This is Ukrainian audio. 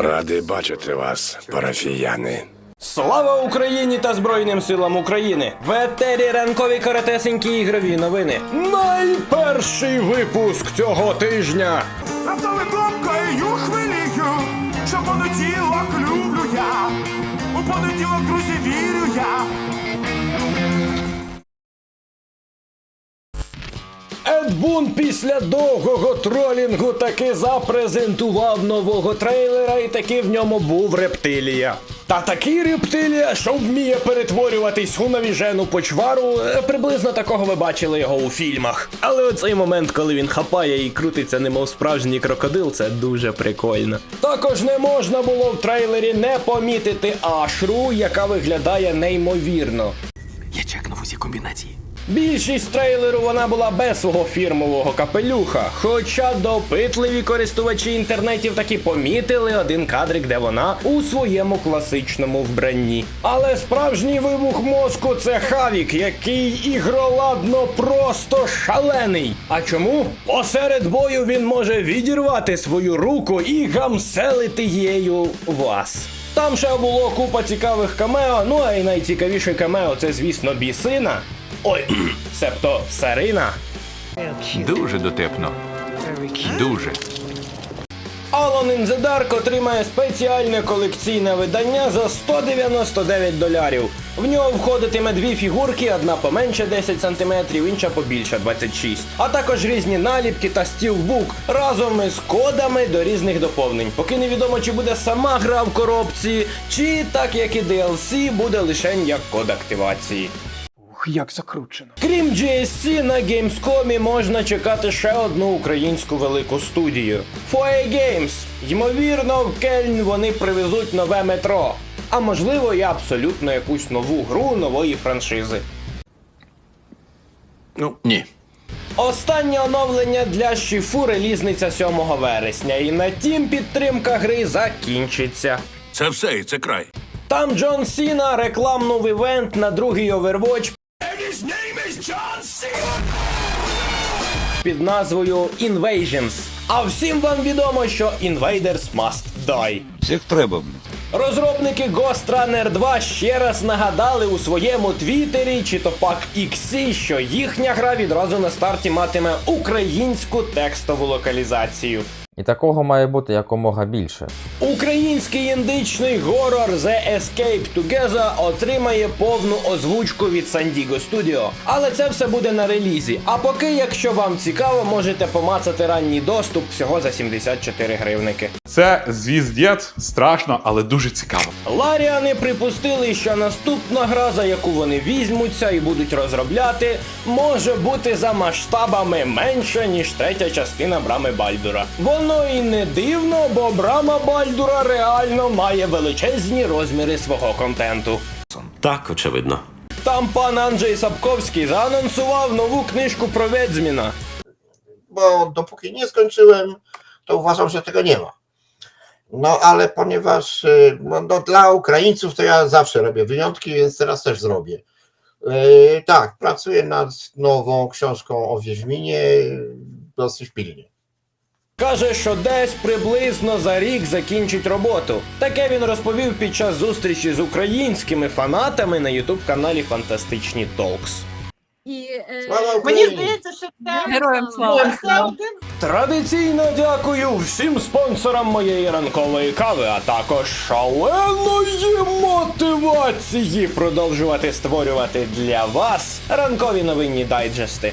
Радий бачити вас, парафіяни. Слава Україні та Збройним силам України! В етері ранкові коротесенькі ігрові новини. Найперший випуск цього тижня. Раптове думкою хвилію, що понеділок люблю я. У понеділок, друзі, вірю я. Ед Бун після довгого тролінгу таки запрезентував нового трейлера, і таки в ньому був рептилія. Та такий рептилія, що вміє перетворюватись у навіжену почвару, е, приблизно такого ви бачили його у фільмах. Але оцей момент, коли він хапає і крутиться, немов справжній крокодил, це дуже прикольно. Також не можна було в трейлері не помітити Ашру, яка виглядає неймовірно. Я чекнув усі комбінації. Більшість трейлеру вона була без свого фірмового капелюха. Хоча допитливі користувачі інтернетів таки помітили один кадрик, де вона у своєму класичному вбранні. Але справжній вибух мозку це Хавік, який ігроладно просто шалений. А чому? Посеред бою він може відірвати свою руку і гамселити її вас. Там ще було купа цікавих камео, ну а й найцікавіше камео це, звісно, бісина. Ой, себто Сарина. Дуже дотепно. Дуже. Alone in the Dark отримає спеціальне колекційне видання за 199 долярів. В нього входитиме дві фігурки, одна поменше 10 см, інша побільше 26. А також різні наліпки та стілбук разом із кодами до різних доповнень. Поки невідомо, чи буде сама гра в коробці, чи так як і DLC, буде лише як код активації. Як закручено. Крім GSC, на Gamescom можна чекати ще одну українську велику студію. Foe Games. Ймовірно, в Кельн вони привезуть нове метро. А можливо, і абсолютно якусь нову гру нової франшизи. Ну, ні. Останнє оновлення для Шіфу релізниця 7 вересня, і на тім підтримка гри закінчиться. Це все і це край. Там Джон Сіна рекламнув івент на другий Overwatch під назвою Invasions. А всім вам відомо, що Invaders Must Die. Всіх треба. Розробники Ghost Runner 2 ще раз нагадали у своєму твіттері чи то пак Іксі, що їхня гра відразу на старті матиме українську текстову локалізацію. І такого має бути якомога більше. Український індичний горор The Escape Together отримає повну озвучку від San Diego Studio. Але це все буде на релізі. А поки, якщо вам цікаво, можете помацати ранній доступ всього за 74 гривники. Це звіздець, страшно, але дуже цікаво. Ларіани припустили, що наступна гра, за яку вони візьмуться і будуть розробляти, може бути за масштабами менша, ніж третя частина брами Бальдура. Воно і не дивно, бо брама Бальдура реально має величезні розміри свого контенту. Так, очевидно. Там пан Анджей Сапковський заанонсував нову книжку про Wiedźmina. bo dopóki nie skończyłem, to uważam, że tego nie ma. No ale ponieważ y, no, no, dla Ukraińców to ja zawsze robię wyjątki, więc teraz też zrobię. Yy, tak, pracuję nad nową książką o Wiedźminie y, dosyć pilnie. Каже, що десь приблизно за рік закінчить роботу. Таке він розповів під час зустрічі з українськими фанатами на ютуб каналі Фантастичні Толкс. І е, мені здається, що це Героям слава! Традиційно дякую всім спонсорам моєї ранкової кави, а також шаленої мотивації продовжувати створювати для вас ранкові новинні дайджести.